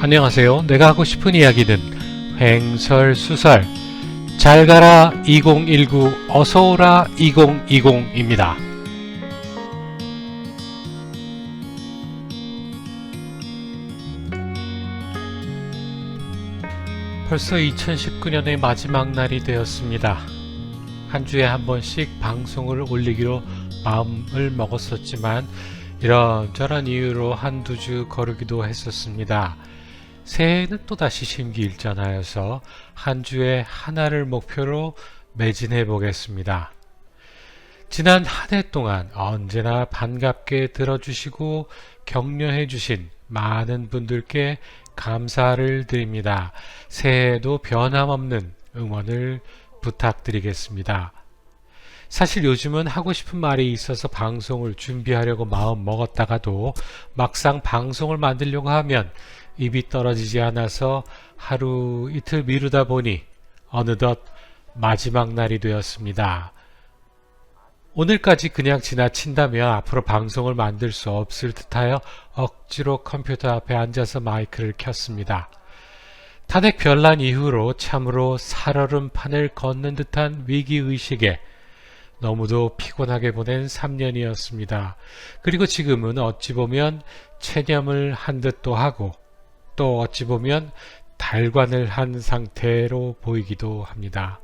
안녕하세요. 내가 하고 싶은 이야기는 횡설수설 잘 가라 2019 어서 오라 2020입니다. 벌써 2019년의 마지막 날이 되었습니다. 한 주에 한 번씩 방송을 올리기로 마음을 먹었었지만 이런저런 이유로 한두 주 거르기도 했었습니다. 새해에는 또다시 심기일전하여서 한 주에 하나를 목표로 매진해 보겠습니다. 지난 한 해 동안 언제나 반갑게 들어주시고 격려해 주신 많은 분들께 감사를 드립니다. 새해에도 변함없는 응원을 부탁드리겠습니다. 사실 요즘은 하고 싶은 말이 있어서 방송을 준비하려고 마음 먹었다가도 막상 방송을 만들려고 하면 입이 떨어지지 않아서 하루 이틀 미루다 보니 어느덧 마지막 날이 되었습니다. 오늘까지 그냥 지나친다면 앞으로 방송을 만들 수 없을 듯하여 억지로 컴퓨터 앞에 앉아서 마이크를 켰습니다. 탄핵 변란 이후로 참으로 살얼음 판을 걷는 듯한 위기의식에 너무도 피곤하게 보낸 3년이었습니다. 그리고 지금은 어찌 보면 체념을 한 듯도 하고 또 어찌 보면 달관을 한 상태로 보이기도 합니다.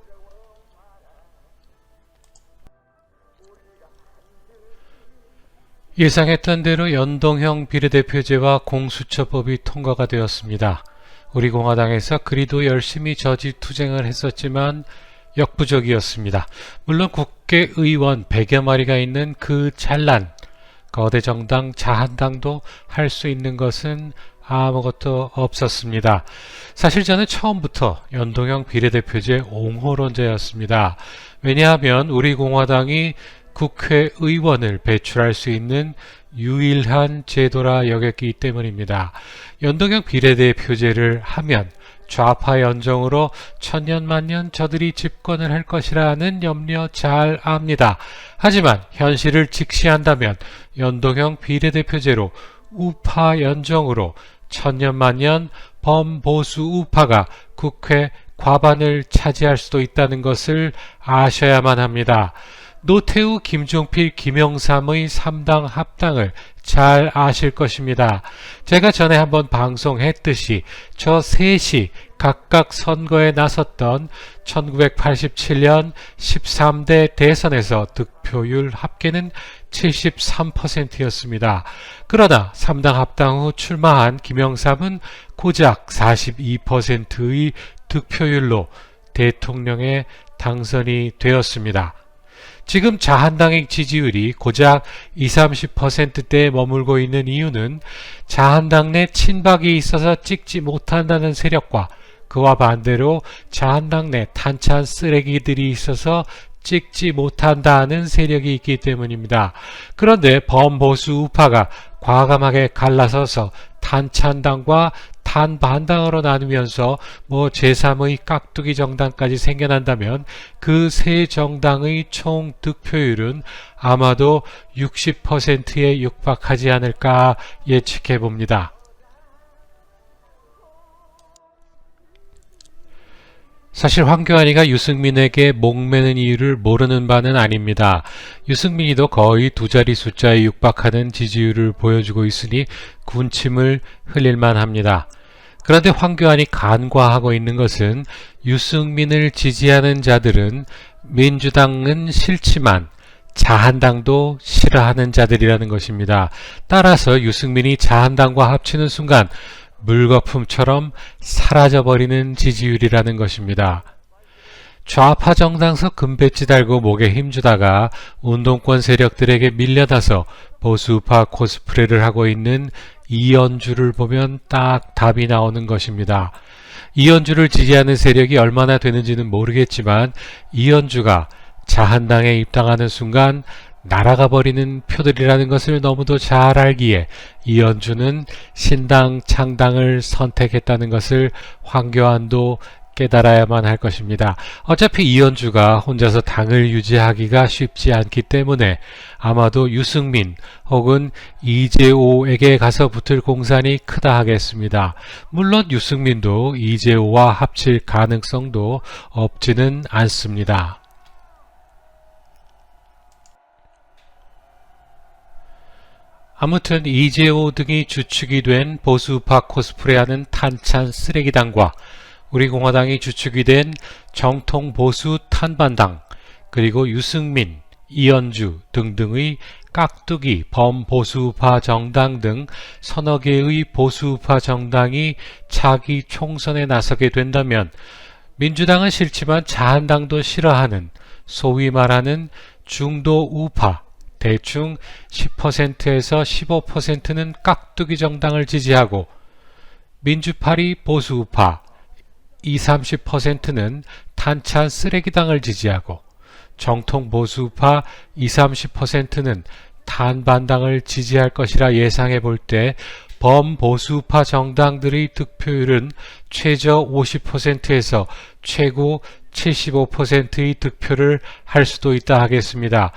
예상했던 대로 연동형 비례대표제와 공수처법이 통과가 되었습니다. 우리 공화당에서 그리도 열심히 저지 투쟁을 했었지만 역부족이었습니다. 물론 국회의원 100여 마리가 있는 그 찬란 거대 정당 자한당도 할 수 있는 것은 아무것도 없었습니다. 사실 저는 처음부터 연동형 비례대표제 옹호론자였습니다. 왜냐하면 우리 공화당이 국회의원을 배출할 수 있는 유일한 제도라 여겼기 때문입니다. 연동형 비례대표제를 하면 좌파 연정으로 천년만년 저들이 집권을 할 것이라는 염려 잘 압니다. 하지만 현실을 직시한다면 연동형 비례대표제로 우파 연정으로 천년만년 범보수 우파가 국회 과반을 차지할 수도 있다는 것을 아셔야만 합니다. 노태우, 김종필, 김영삼의 3당 합당을 잘 아실 것입니다. 제가 전에 한번 방송했듯이 저 셋이 각각 선거에 나섰던 1987년 13대 대선에서 득표율 합계는 73%였습니다. 그러나 3당 합당 후 출마한 김영삼은 고작 42%의 득표율로 대통령에 당선이 되었습니다. 지금 자한당의 지지율이 고작 20, 30%대에 머물고 있는 이유는 자한당 내 친박이 있어서 찍지 못한다는 세력과 그와 반대로 자한당 내 탄찬 쓰레기들이 있어서 찍지 못한다는 세력이 있기 때문입니다. 그런데 범보수 우파가 과감하게 갈라서서 탄찬당과 탄반당으로 나누면서 뭐 제3의 깍두기 정당까지 생겨난다면 그 세 정당의 총 득표율은 아마도 60%에 육박하지 않을까 예측해 봅니다. 사실 황교안이가 유승민에게 목매는 이유를 모르는 바는 아닙니다. 유승민이도 거의 두 자리 숫자에 육박하는 지지율을 보여주고 있으니 군침을 흘릴만 합니다. 그런데 황교안이 간과하고 있는 것은 유승민을 지지하는 자들은 민주당은 싫지만 자한당도 싫어하는 자들이라는 것입니다. 따라서 유승민이 자한당과 합치는 순간 물거품처럼 사라져버리는 지지율이라는 것입니다. 좌파 정당서 금배지 달고 목에 힘주다가 운동권 세력들에게 밀려나서 보수파 코스프레를 하고 있는 이연주를 보면 딱 답이 나오는 것입니다. 이연주를 지지하는 세력이 얼마나 되는지는 모르겠지만 이연주가 자한당에 입당하는 순간 날아가 버리는 표들이라는 것을 너무도 잘 알기에 이연주는 신당 창당을 선택했다는 것을 황교안도 깨달아야만 할 것입니다. 어차피 이현주가 혼자서 당을 유지하기가 쉽지 않기 때문에 아마도 유승민 혹은 이재호에게 가서 붙을 공산이 크다 하겠습니다. 물론 유승민도 이재호와 합칠 가능성도 없지는 않습니다. 아무튼 이재호 등이 주축이 된 보수파 코스프레하는 탄찬 쓰레기당과 우리 공화당이 주축이 된 정통 보수 탄반당 그리고 유승민, 이현주 등등의 깍두기 범보수파 정당 등 서너 개의 보수파 정당이 차기 총선에 나서게 된다면 민주당은 싫지만 자한당도 싫어하는 소위 말하는 중도 우파 대충 10%에서 15%는 깍두기 정당을 지지하고 민주파리 보수우파 20, 30%는 탄찬 쓰레기당을 지지하고 정통 보수파 20, 30%는 탄반당을 지지할 것이라 예상해 볼 때 범보수파 정당들의 득표율은 최저 50%에서 최고 75%의 득표를 할 수도 있다 하겠습니다.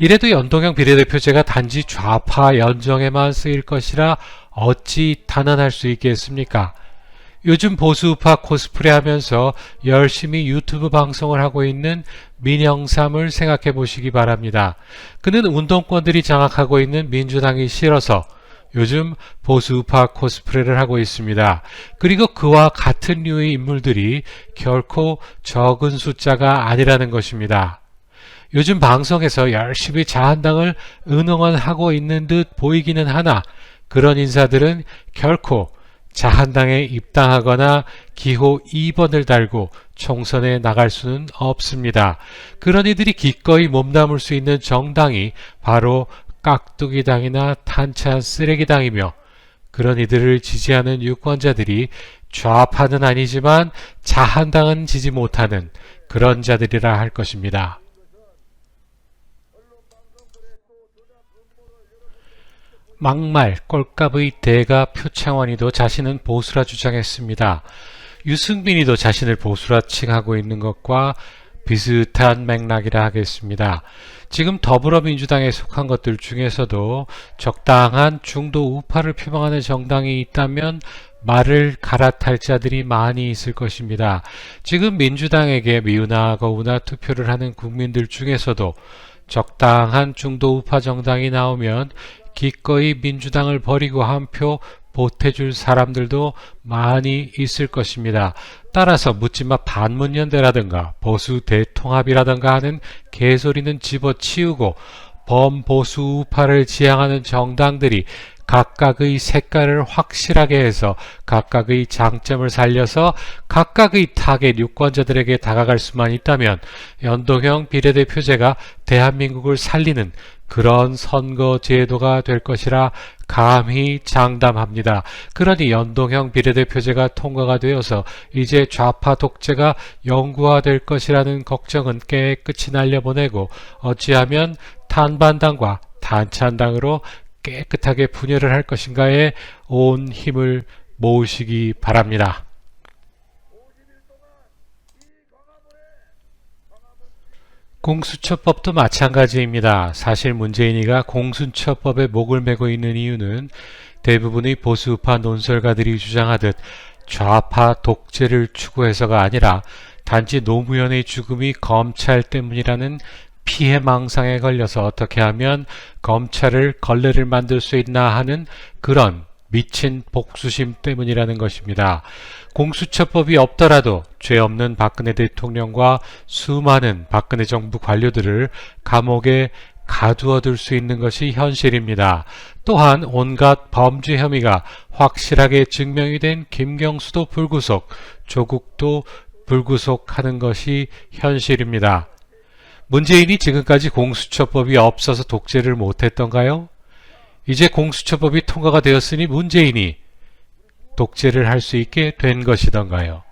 이래도 연동형 비례대표제가 단지 좌파 연정에만 쓰일 것이라 어찌 단언할 수 있겠습니까? 요즘 보수파 코스프레 하면서 열심히 유튜브 방송을 하고 있는 민영삼을 생각해 보시기 바랍니다. 그는 운동권들이 장악하고 있는 민주당이 싫어서 요즘 보수파 코스프레를 하고 있습니다. 그리고 그와 같은 류의 인물들이 결코 적은 숫자가 아니라는 것입니다. 요즘 방송에서 열심히 자한당을 응원하고 있는 듯 보이기는 하나 그런 인사들은 결코 자한당에 입당하거나 기호 2번을 달고 총선에 나갈 수는 없습니다. 그런 이들이 기꺼이 몸담을 수 있는 정당이 바로 깍두기당이나 탄찬 쓰레기당이며 그런 이들을 지지하는 유권자들이 좌파는 아니지만 자한당은 지지 못하는 그런 자들이라 할 것입니다. 막말 꼴값의 대가 표창원이도 자신은 보수라 주장했습니다. 유승민이도 자신을 보수라 칭하고 있는 것과 비슷한 맥락이라 하겠습니다. 지금 더불어민주당에 속한 것들 중에서도 적당한 중도 우파를 표방하는 정당이 있다면 말을 갈아탈 자들이 많이 있을 것입니다. 지금 민주당에게 미우나 거우나 투표를 하는 국민들 중에서도 적당한 중도 우파 정당이 나오면 기꺼이 민주당을 버리고 한 표 보태줄 사람들도 많이 있을 것입니다. 따라서 묻지마 반문연대라든가 보수 대통합이라든가 하는 개소리는 집어치우고 범보수 우파를 지향하는 정당들이 각각의 색깔을 확실하게 해서 각각의 장점을 살려서 각각의 타겟 유권자들에게 다가갈 수만 있다면 연동형 비례대표제가 대한민국을 살리는 그런 선거 제도가 될 것이라 감히 장담합니다. 그러니 연동형 비례대표제가 통과가 되어서 이제 좌파 독재가 영구화될 것이라는 걱정은 깨끗이 날려보내고 어찌하면 탄반당과 단찬당으로 깨끗하게 분열을 할 것인가에 온 힘을 모으시기 바랍니다. 공수처법도 마찬가지입니다. 사실 문재인이가 공수처법에 목을 메고 있는 이유는 대부분의 보수파 논설가들이 주장하듯 좌파 독재를 추구해서가 아니라 단지 노무현의 죽음이 검찰 때문이라는 피해망상에 걸려서 어떻게 하면 검찰을 걸레를 만들 수 있나 하는 그런 미친 복수심 때문이라는 것입니다. 공수처법이 없더라도 죄 없는 박근혜 대통령과 수많은 박근혜 정부 관료들을 감옥에 가두어둘 수 있는 것이 현실입니다. 또한 온갖 범죄 혐의가 확실하게 증명이 된 김경수도 불구속, 조국도 불구속하는 것이 현실입니다. 문재인이 지금까지 공수처법이 없어서 독재를 못했던가요? 이제 공수처법이 통과가 되었으니 문재인이 독재를 할 수 있게 된 것이던가요?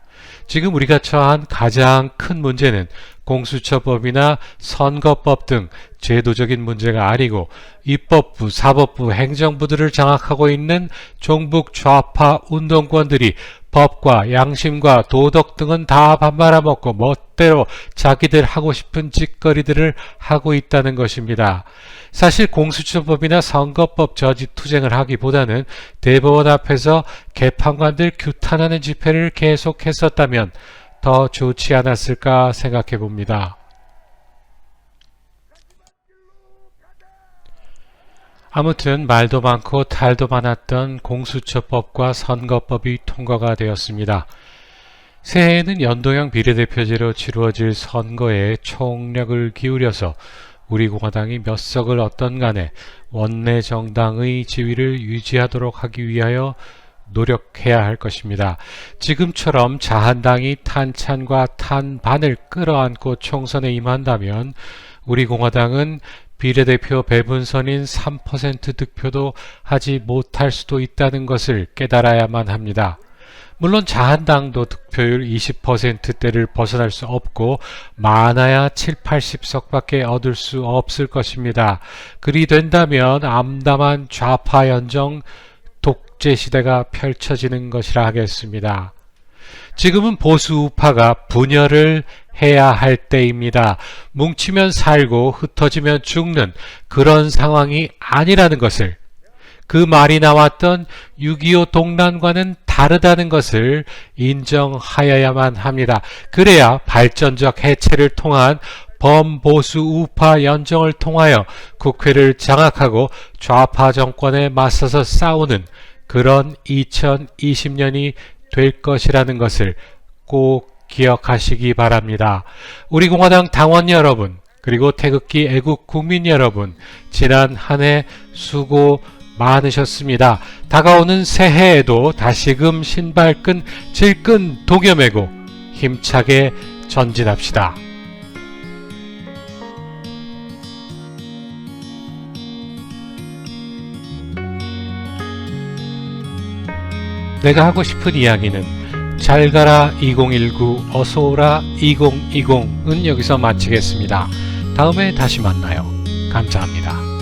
지금 우리가 처한 가장 큰 문제는 공수처법이나 선거법 등 제도적인 문제가 아니고 입법부, 사법부, 행정부들을 장악하고 있는 종북 좌파 운동권들이 법과 양심과 도덕 등은 다 반말아먹고 멋대로 자기들 하고 싶은 짓거리들을 하고 있다는 것입니다. 사실 공수처법이나 선거법 저지 투쟁을 하기보다는 대법원 앞에서 개판관들 규탄하는 집회를 계속했었다면 더 좋지 않았을까 생각해 봅니다. 아무튼 말도 많고 탈도 많았던 공수처법과 선거법이 통과가 되었습니다. 새해에는 연동형 비례대표제로 치루어질 선거에 총력을 기울여서 우리 공화당이 몇 석을 얻던 간에 원내 정당의 지위를 유지하도록 하기 위하여 노력해야 할 것입니다. 지금처럼 자한당이 탄찬과 탄반을 끌어안고 총선에 임한다면 우리 공화당은 비례대표 배분선인 3% 득표도 하지 못할 수도 있다는 것을 깨달아야만 합니다. 물론 자한당도 득표율 20%대를 벗어날 수 없고 많아야 7, 80석밖에 얻을 수 없을 것입니다. 그리 된다면 암담한 좌파 연정 독재 시대가 펼쳐지는 것이라 하겠습니다. 지금은 보수 우파가 분열을 해야 할 때입니다. 뭉치면 살고 흩어지면 죽는 그런 상황이 아니라는 것을 그 말이 나왔던 6.25 동란과는 다르다는 것을 인정하여야만 합니다. 그래야 발전적 해체를 통한 범보수 우파 연정을 통하여 국회를 장악하고 좌파 정권에 맞서서 싸우는 그런 2020년이 될 것이라는 것을 꼭 기억하시기 바랍니다. 우리 공화당 당원 여러분, 그리고 태극기 애국 국민 여러분, 지난 한 해 수고 많으셨습니다. 다가오는 새해에도 다시금 신발끈 질끈 독여매고 힘차게 전진합시다. 내가 하고 싶은 이야기는 잘 가라 2019 어서 오라 2020은 여기서 마치겠습니다. 다음에 다시 만나요. 감사합니다.